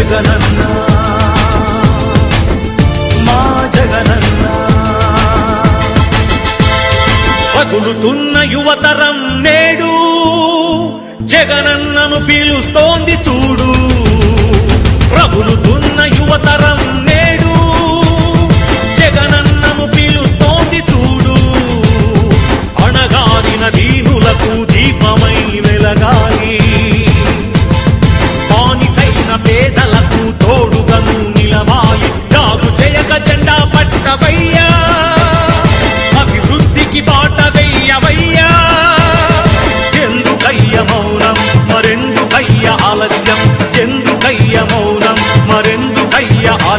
జగనన్న. మా జగనన్న. పగులుతున్న యువతరం నేడు జగనన్నను పీలుస్తోంది చూడు.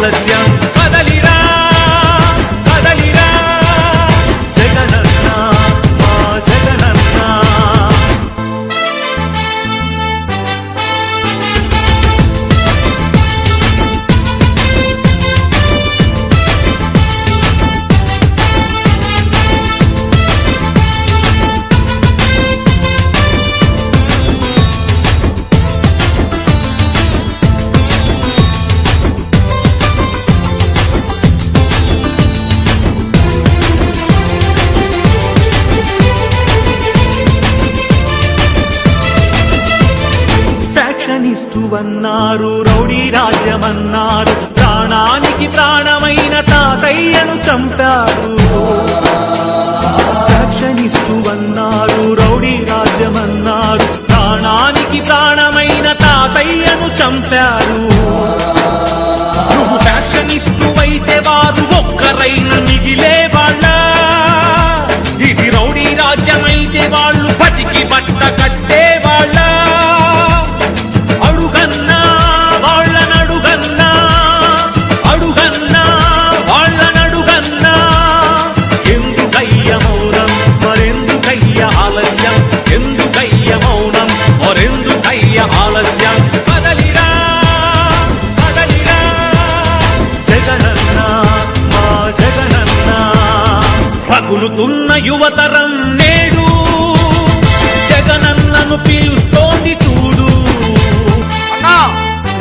ఆలస్యం ఫ్యాక్షనిస్టు అన్నారు రౌడీ రాజ్యమన్నారు ప్రాణానికి ప్రాణమైన తాతయ్యను చంపారు. పగులుతున్న యువతరం నేడు జగనన్నను పిలుస్తోంది చూడు. అన్నా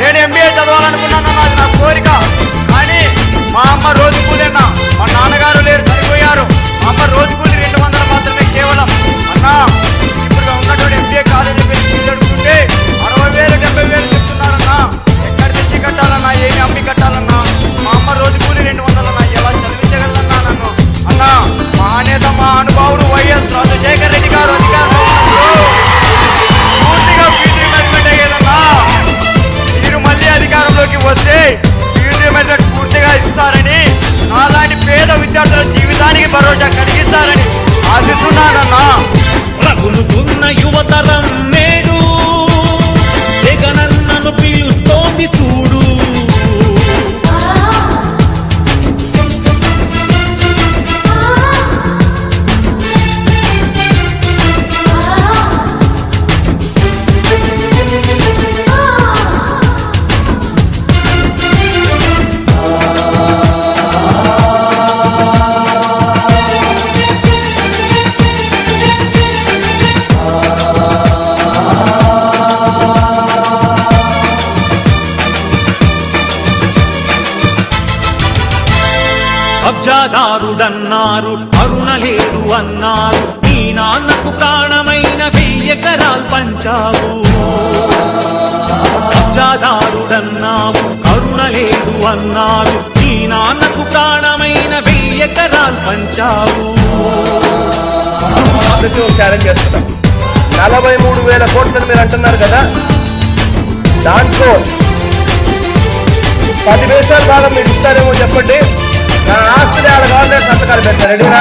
నేను ఎంబీఏ చదవాలనుకున్నాను అది నా కోరిక. కానీ మా అమ్మ రోజు కూలేనా మా నాన్నగారు లేరు చనిపోయారు. మా అమ్మ రోజు విద్యార్థుల జీవితానికి భరోసా కలిగిస్తారని ఆశిస్తున్నానన్నా. రగులుతున్న యువతరం నేడు జగనన్నను పిలుస్తోంది చూడు. కాదన్నారు అరుణ లేదు అన్నారు నీ నాన్నకు ప్రాణమైన వెయ్యకరాలు పంచావు. కబ్జాదారుడన్నావు కరుణ లేదు అన్నారు నీ నాన్నకు ప్రాణమైన వెయ్యకరాలు పంచావు. ఛాలెంజ్ చేస్తున్నా. నలభై మూడు వేల కోట్లని మీరు అంటున్నారు కదా? దాంట్లో పది వేషాల భాగం మీరు ఇస్తారేమో చెప్పండి. నా ఆస్తి ఆడ కావాలంటే సంతకాలు పెట్టారు. రెడీనా?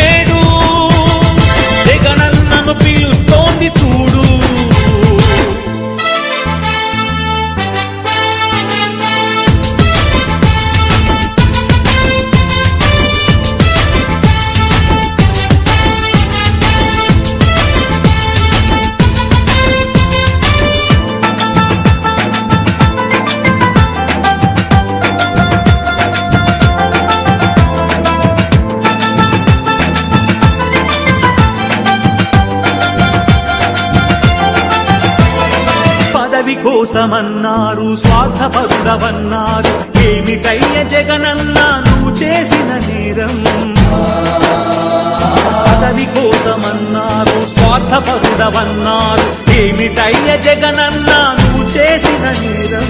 వారి కోసమన్నారు స్వార్థపరుడవన్నారు ఏమిటయ్య జగనన్న నువ్వు చేసిన నేరం? పదవి కోసమన్నారు స్వార్థపరుడవన్నారు ఏమిటయ్య జగనన్న నువ్వు చేసిన నేరం?